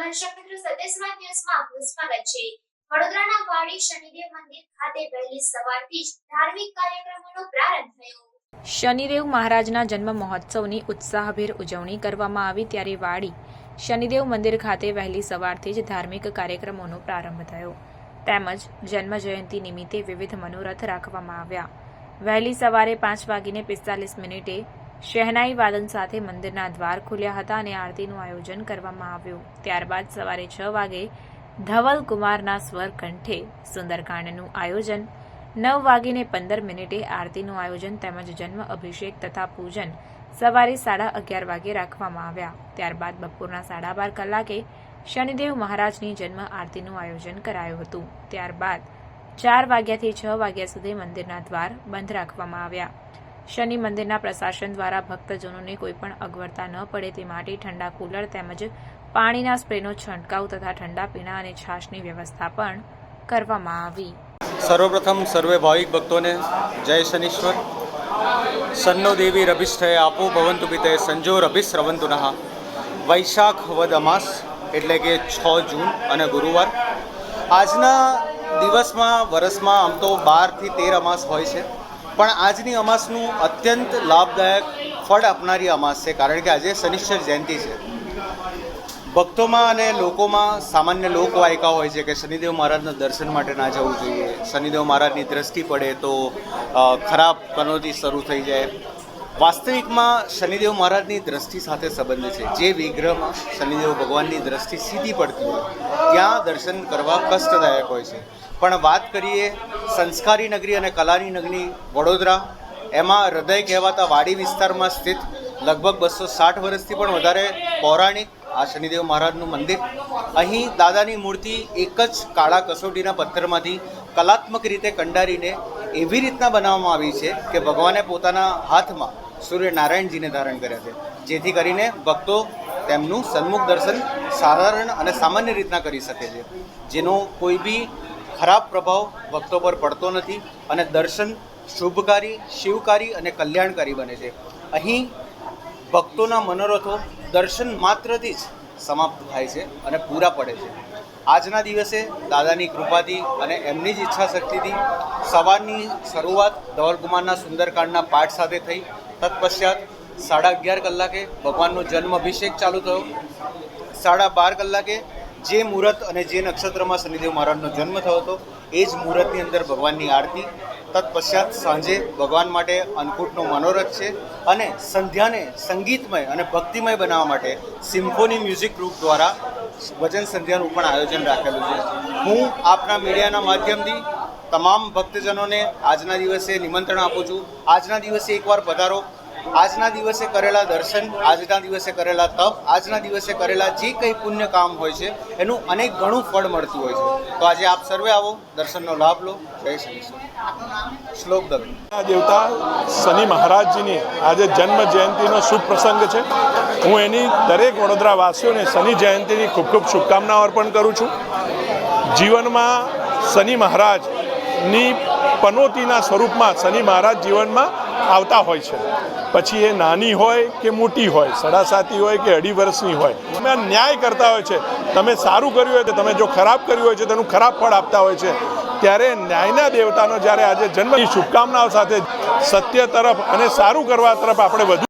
દર્શક મિત્રો સત્યસ્વાદ ન્યૂઝમાં આપનું છે. વડોદરાના વાડી શનિદેવ મંદિર ખાતે વહેલી સવારથી જ ધાર્મિક કાર્યક્રમોનો પ્રારંભ થયો. શનિદેવ મહારાજના જન્મ મહોત્સવની ઉત્સાહભેર ઉજવણી કરવામાં આવી ત્યારે વાડી શનિદેવ મંદિર ખાતે વહેલી સવારથી જ ધાર્મિક કાર્યક્રમોનો પ્રારંભ થયો. તેમજ જન્મ જયંતિ નિમિત્તે વિવિધ મનોરથ રાખવામાં આવ્યા. વહેલી સવારે પાંચ વાગીને પિસ્તાલીસ મિનિટે શહેનાઈ વાદન સાથે મંદિરના દ્વાર ખુલ્યા હતા અને આરતીનું આયોજન કરવામાં આવ્યું. ત્યારબાદ સવારે છ વાગે ધવલ કુમારના સ્વર કંઠે સુંદરકાંડનું આયોજન, નવ વાગીને પંદર મિનિટે આરતીનું આયોજન તેમજ જન્મ, અભિષેક તથા પૂજન સવારે સાડા અગિયાર વાગે રાખવામાં આવ્યા. ત્યારબાદ બપોરના સાડા બાર કલાકે શનિદેવ મહારાજની જન્મ આરતીનું આયોજન કરાયું હતું. ત્યારબાદ ચાર વાગ્યાથી છ વાગ્યા સુધી મંદિરના દ્વાર બંધ રાખવામાં આવ્યા. શનિ મંદિરના પ્રશાસન દ્વારા ભક્તજનોને કોઈપણ અગવડતા ન પડે તે માટે ઠંડા કુલર તેમજ પાણીના સ્પ્રેનો છંટકાવ તથા ઠંડા પીણા અને છાશની વ્યવસ્થા પણ કરવામાં આવી. સર્વપ્રથમ સર્વે ભાવિક ભક્તોને જય શનીશ્વર. સન્નો દેવી રભિષ્ઠય આપો ભવંતુ પિતે સંજોર રવંતુ નહા વૈશાખ વદ અમાસ એટલે કે છ જૂન અને ગુરુવાર. આજના દિવસમાં વરસમાં આમ તો બારથી તેર અમાસ હોય છે. પણ આજની અમાસનું અત્યંત લાભદાયક ફળ આપનારી અમાસ છે, કારણ કે આજે શનિશ્ચર જયંતિ છે. ભક્તોમાં અને લોકોમાં સામાન્ય લોકવાયકા હોય છે કે શનિદેવ મહારાજના દર્શન માટે ના જવું જોઈએ, શનિદેવ મહારાજની દ્રષ્ટિ પડે તો ખરાબ કનોતી શરૂ થઈ જાય. વાસ્તવિકમાં શનિદેવ મહારાજની દ્રષ્ટિ સાથે સંબંધ છે. જે વિગ્રહમાં શનિદેવ ભગવાનની દ્રષ્ટિ સીધી પડતી હોય, ત્યાં દર્શન કરવા કષ્ટદાયક હોય છે. પણ વાત કરીએ સંસ્કારી નગરી અને કલાની નગરી વડોદરા, એમાં હૃદય કહેવાતા વાડી વિસ્તારમાં સ્થિત લગભગ બસો સાઠ વર્ષથી પણ વધારે પૌરાણિક આ શનિદેવ મહારાજનું મંદિર. અહીં દાદાની મૂર્તિ એક જ કાળા કસોટીના પથ્થરમાંથી કલાત્મક રીતે કંડારીને એવી રીતના બનાવવામાં આવી છે કે ભગવાને પોતાના હાથમાં સૂર્યનારાયણજીને ધારણ કર્યા છે. જેથી કરીને ભક્તો તેમનું સન્મુખ દર્શન સાધારણ અને સામાન્ય રીતના કરી શકે છે. જેનો કોઈ બી ખરાબ પ્રભાવ ભક્તો પર પડતો નથી અને દર્શન શુભકારી, શિવકારી અને કલ્યાણકારી બને છે. અહીં ભક્તોના મનોરથો દર્શન માત્રથી જ સમાપ્ત થાય છે અને પૂરા પડે છે. આજના દિવસે દાદાની કૃપાથી અને એમની જ ઈચ્છા શક્તિથી સવારની શરૂઆત ધવલકુમારના સુંદરકાંડના પાઠ સાથે થઈ. તત્પશ્ચાત સાડા અગિયાર કલાકે ભગવાનનો જન્મ અભિષેક ચાલુ થયો. સાડા બાર કલાકે જે મુહૂર્ત અને જે નક્ષત્રમાં શનિદેવ મહારાજનો જન્મ થયો હતો, એ જ મુહૂર્તની અંદર ભગવાનની આરતી, તત્પશ્ચાત સાંજે ભગવાન માટે અન્નકૂટનો મનોરથ છે અને સંધ્યાને સંગીતમય અને ભક્તિમય બનાવવા માટે સિમ્ફોની મ્યુઝિક ગ્રુપ દ્વારા ભજન સંધ્યાનું પણ આયોજન રાખેલું છે. હું આપના મીડિયાના માધ્યમથી તમામ ભક્તજનોને આજના દિવસે નિમંત્રણ આપું છું. આજના દિવસે એકવાર પધારો. આજના દિવસે કરેલા દર્શન, આજના દિવસે કરેલા તપ, આજના દિવસે કરેલા જે કંઈ પુણ્ય કામ હોય છે, એનું અનેક ઘણું ફળ મળતું હોય છે. તો આજે આપ સર્વે આવો, દર્શનનો લાભ લો, જય શ્રી શ્લોક દવે દેવતા શનિ મહારાજજીની આજે જન્મ જયંતિનો શુભ પ્રસંગ છે. હું એની દરેક વડોદરા વાસીઓને શનિ જયંતિની ખૂબ ખૂબ શુભકામનાઓ અર્પણ કરું છું. જીવનમાં શનિ મહારાજની પનોતીના સ્વરૂપમાં શનિ મહારાજ જીવનમાં આવતા હોય છે. પછી એ નાની હોય કે મોટી હોય સાડા સાતી હોય કે અઢી વર્ષની હોય તમે ન્યાય કરતા હોય છે. તમે સારું કર્યું હોય તો તમે જો ખરાબ કર્યું હોય છે તેનું ખરાબ ફળ આપતા હોય છે. ત્યારે ન્યાયના દેવતાનો જ્યારે આજે જન્મની શુભકામનાઓ સાથે સત્ય તરફ અને સારું કરવા તરફ આપણે વધુ